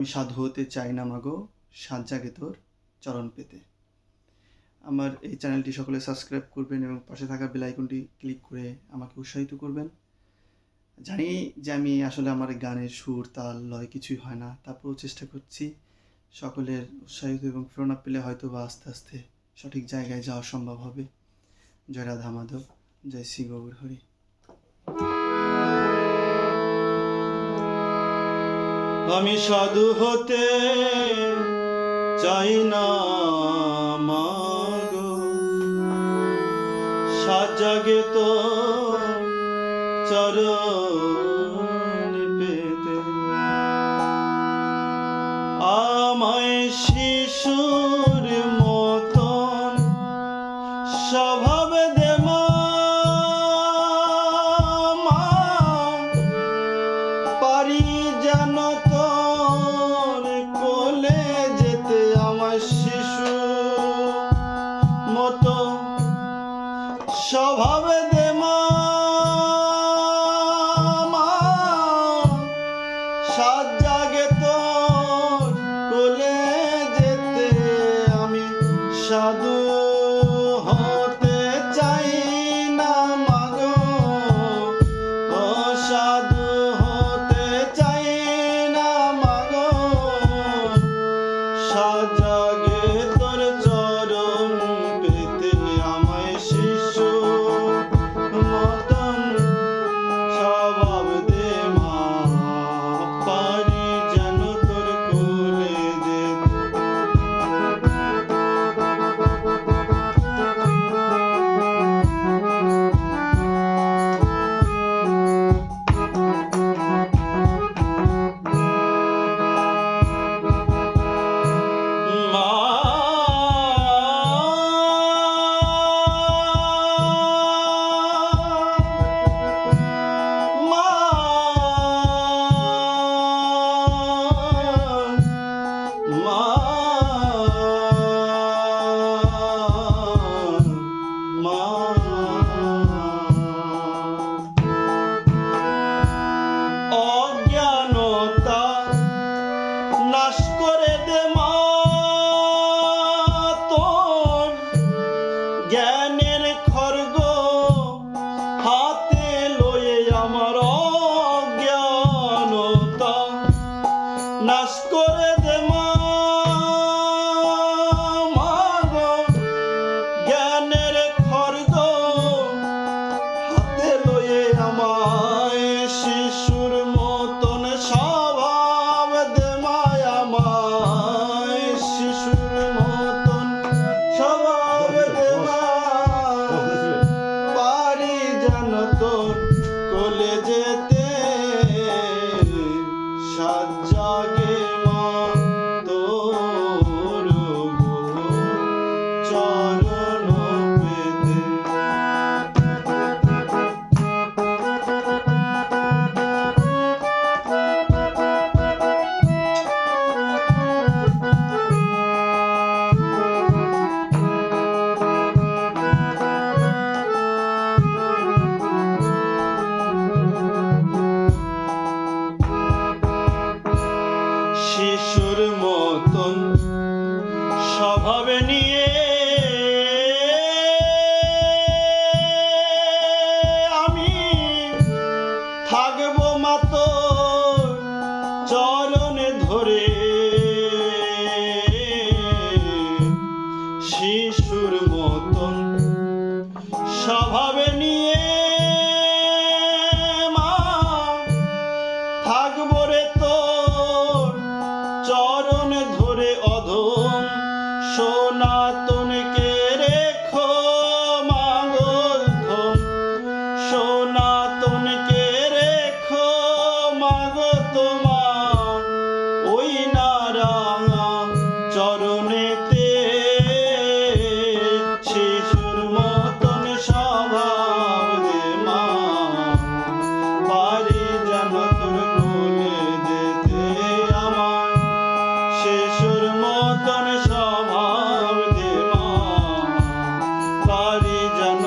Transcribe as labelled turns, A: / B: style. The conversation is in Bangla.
A: আমি সাধু হতে চাই না মাগো, সাত জাগে তোর চরণ পেতে। আমার এই চ্যানেলটি সকলে সাবস্ক্রাইব করবেন এবং পাশে থাকা বেল আইকনটি ক্লিক করে আমাকে উৎসাহিত করবেন। জানি যে আমি আসলে আমার গানের সুর, তাল, লয় কিছুই হয় না, তারপরেও চেষ্টা করছি সকলের উৎসাহিত এবং প্রেরণা পেলে হয়তো বা আস্তে আস্তে সঠিক জায়গায় যাওয়া সম্ভব হবে। জয় রাধা মাধব, জয় শ্রী গৌর হরি। আমি সাধু হতে চাই না মাগো। সাজাগে তো চরণ পেতে। আমায় শিশুর মতন স্বভাব করে দে মা। চরণেতে শিশুর মতন স্বভাব রে মা, বাড়ি যেন তোর কোলে যেতে আমার শিশুর মতন স্বভাব রে মা, বাড়ি যেন